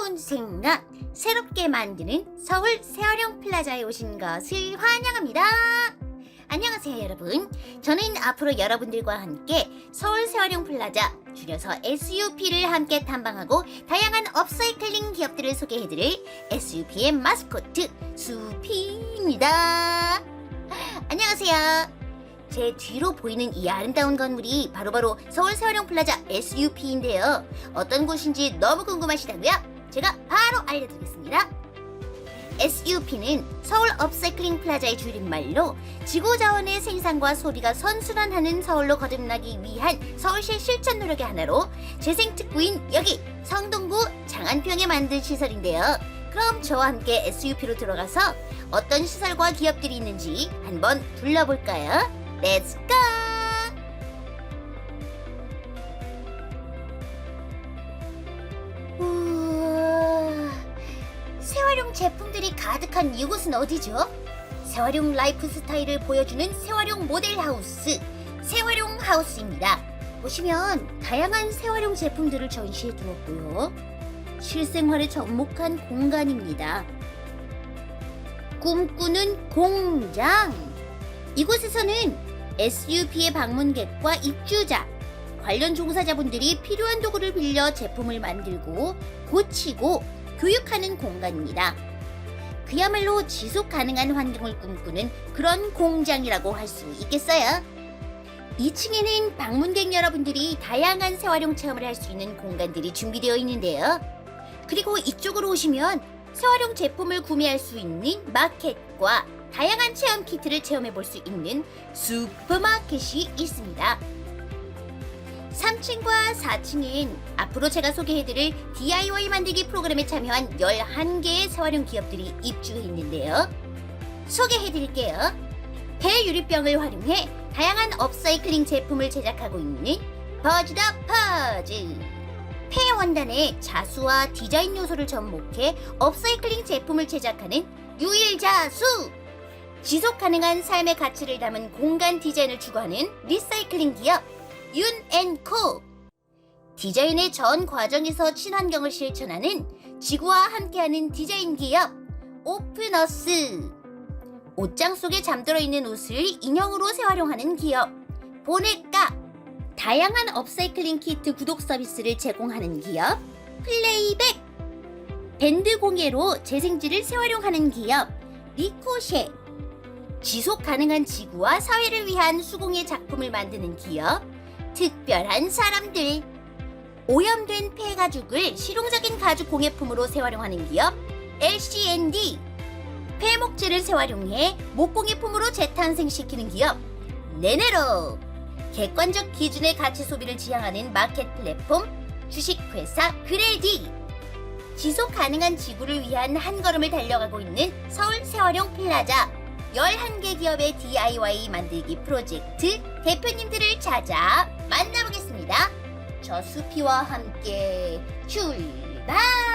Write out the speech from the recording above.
새로운 생각, 새롭게 만드는 서울 세활용 플라자에 오신 것을 환영합니다. 안녕하세요, 여러분. 저는 앞으로 여러분들과 함께 서울 세활용 플라자, 줄여서 SUP를 함께 탐방하고 다양한 업사이클링 기업들을 소개해드릴 SUP의 마스코트, 수피입니다. 안녕하세요. 제 뒤로 보이는 이 아름다운 건물이 바로바로 서울 세활용 플라자 SUP인데요. 어떤 곳인지 너무 궁금하시다고요? 제가 바로 알려드리겠습니다. SUP는 서울 업사이클링 플라자의 줄임말로 지구자원의 생산과 소비가 선순환하는 서울로 거듭나기 위한 서울시 실천 노력의 하나로 재생특구인 여기 성동구 장안평에 만든 시설인데요. 그럼 저와 함께 SUP로 들어가서 어떤 시설과 기업들이 있는지 한번 둘러볼까요? Let's go! 제품들이 가득한 이곳은 어디죠? 세활용 라이프 스타일을 보여주는 세활용 모델 하우스, 세활용 하우스입니다. 보시면 다양한 세활용 제품들을 전시해 두었고요. 실생활에 접목한 공간입니다. 꿈꾸는 공장. 이곳에서는 SUP의 방문객과 입주자, 관련 종사자분들이 필요한 도구를 빌려 제품을 만들고 고치고 교육하는 공간입니다. 그야말로 지속 가능한 환경을 꿈꾸는 그런 공장이라고 할 수 있겠어요. 2층에는 방문객 여러분들이 다양한 재활용 체험을 할 수 있는 공간들이 준비되어 있는데요. 그리고 이쪽으로 오시면 재활용 제품을 구매할 수 있는 마켓과 다양한 체험 키트를 체험해 볼 수 있는 슈퍼마켓이 있습니다. 3층과 4층엔 앞으로 제가 소개해드릴 DIY 만들기 프로그램에 참여한 11개의 재활용 기업들이 입주해 있는데요. 소개해드릴게요. 폐유리병을 활용해 다양한 업사이클링 제품을 제작하고 있는 버즈더 퍼즈. 폐 원단에 자수와 디자인 요소를 접목해 업사이클링 제품을 제작하는 유일자수. 지속 가능한 삶의 가치를 담은 공간 디자인을 추구하는 리사이클링 기업 윤앤코. 디자인의 전 과정에서 친환경을 실천하는 지구와 함께하는 디자인 기업 오픈어스. 옷장 속에 잠들어 있는 옷을 인형으로 재활용하는 기업 보네까. 다양한 업사이클링 키트 구독 서비스를 제공하는 기업 플레이백. 밴드 공예로 재생지를 재활용하는 기업 리코쉐. 지속 가능한 지구와 사회를 위한 수공예 작품을 만드는 기업 특별한 사람들. 오염된 폐 가죽을 실용적인 가죽 공예품으로 재활용하는 기업 LCND. 폐목재를 재활용해 목공예품으로 재탄생시키는 기업 네네로. 객관적 기준의 가치 소비를 지향하는 마켓 플랫폼 주식회사 그레디. 지속 가능한 지구를 위한 한 걸음을 달려가고 있는 서울 세활용 플라자 11개 기업의 DIY 만들기 프로젝트 대표님들을 찾아 만나보겠습니다. 저 수피와 함께 출발!